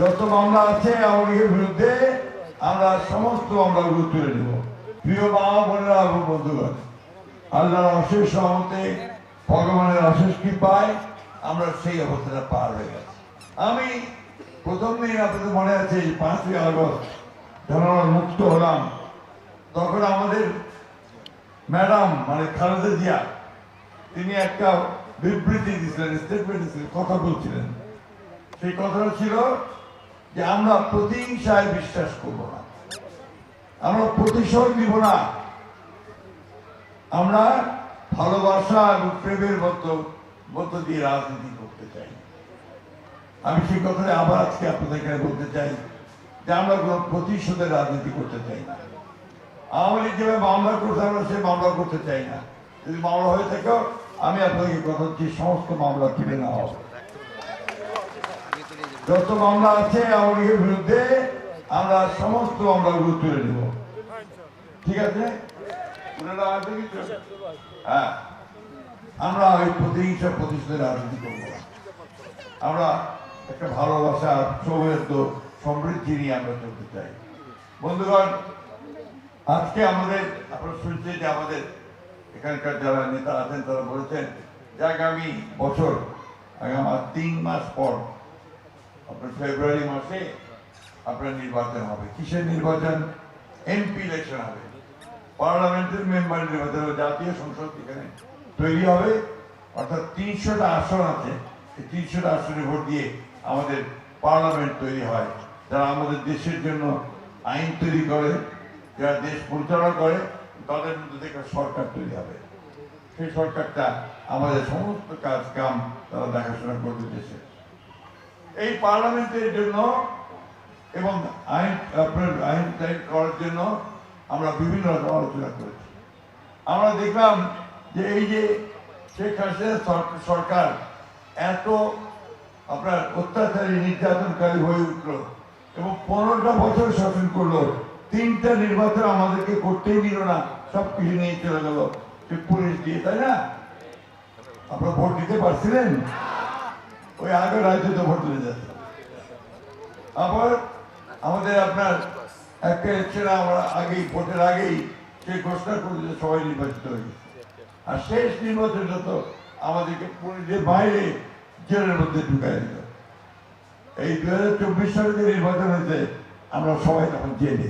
যত মামলা আছে আওয়ামী বিরুদ্ধে, আমরা সমস্ত মামলাগুলো তুলে নেব। প্রিয় মা বোনেরা এবং বন্ধুগণ, আল্লাহর অশেষ সহমতে ভগবানের অশেষ কৃপায় আমরা সেই অবস্থাটা পার হয়ে গেছি। আমি প্রথম দিন আপনাদের মনে আছে পাঁচই আগস্ট যখন আমরা মুক্ত হলাম। তখন আমাদের ম্যাডাম মানে খালেদা জিয়া, তিনি একটা বিবৃতি দিয়েছিলেন স্টেটমেন্ট দিয়েছিলেন, কথা বলছিলেন। সেই কথাটা ছিল যে আমরা প্রতিহিংসায় বিশ্বাস করব না। আমরা প্রতিশোধ নিব না। আমরা ভালোবাসা এবং প্রেমের মতো মধ্য দিয়ে রাজনীতি করতে চাই। আমি সেই কথাটা আবার আজকে আপনাদের এখানে বলতে চাই যে আমরা কোনো প্রতিশোধের রাজনীতি করতে চাই না। আওয়ামী লীগ যেভাবে মামলা করতে আমরা সে মামলা করতে চাই না। যদি মামলা হয়ে থাকে, আমি আপনাকে কথা হচ্ছি সমস্ত মামলা তুলে নেওয়া হবে। যত মামলা আছে আওয়ামী বিরুদ্ধে, আমরা সমস্ত মামলাগুলো তুলে নেব। ঠিক আছে? হ্যাঁ। আমরা ওই প্রতিহিংসা প্রতিশোধের রাজনীতি করব। আমরা একটা ভালোবাসা, সৌহার্দ্য, সমৃদ্ধি নিয়ে আমরা চলতে চাই। বন্ধুগণ, আজকে আমাদের, আপনারা শুনছেন যে আমাদের এখানকার যারা নেতা আছেন, তারা বলেছেন যে আগামী বছর, আগামী তিন মাস পর আপনার ফেব্রুয়ারি মাসে আপনার নির্বাচন হবে। কিসের নির্বাচন? এমপি ইলেকশন হবে। পার্লামেন্টের মেম্বার নির্বাচন হবে, জাতীয় সংসদ এখানে তৈরি হবে। অর্থাৎ তিনশোটা আসন আছে। এই তিনশোটা আসনে ভোট দিয়ে আমাদের পার্লামেন্ট তৈরি হয়। যারা আমাদের দেশের জন্য আইন তৈরি করে, যারা দেশ পরিচালনা করে, তাদের মধ্যে থেকে সরকার তৈরি হবে। সেই সরকারটা আমাদের সমস্ত কাজ কাম তারা দেখাশোনা করবে দেশে। এই পার্লামেন্টের জন্য এবং আইন, আপনার আইন টাইন করার জন্য আমরা বিভিন্ন রকম আলোচনা করেছি। আমরা দেখলাম যে এই যে শেখ হাসিনা সরকার এত আপনার অত্যাচারী, নির্যাতনকারী হয়ে উঠল এবং পনেরোটা বছর শাসন করল, তিনটা নির্বাচন আমাদেরকে করতেই দিল না সব কিছু নিয়ে চলে গেল। পুলিশ দিয়ে, তাই না? আপনারা ভোট দিতে পারছিলেন? ওই আগে রাজ্যতে ভোট দিতে যাচ্ছে। আবার আমাদের আপনার একটা ইলেকশন আমরা আগেই, ভোটের আগেই সে ঘোষণা করে যে সবাই নির্বাচিত হয়ে গেছে। আর শেষ নির্বাচন তো আমাদেরকে পুলিশের বাইরে জেলের মধ্যে ঢুকাই দিল। এই দু হাজার চব্বিশ সালে যে নির্বাচন হয়েছে, আমরা সবাই তখন জেলে।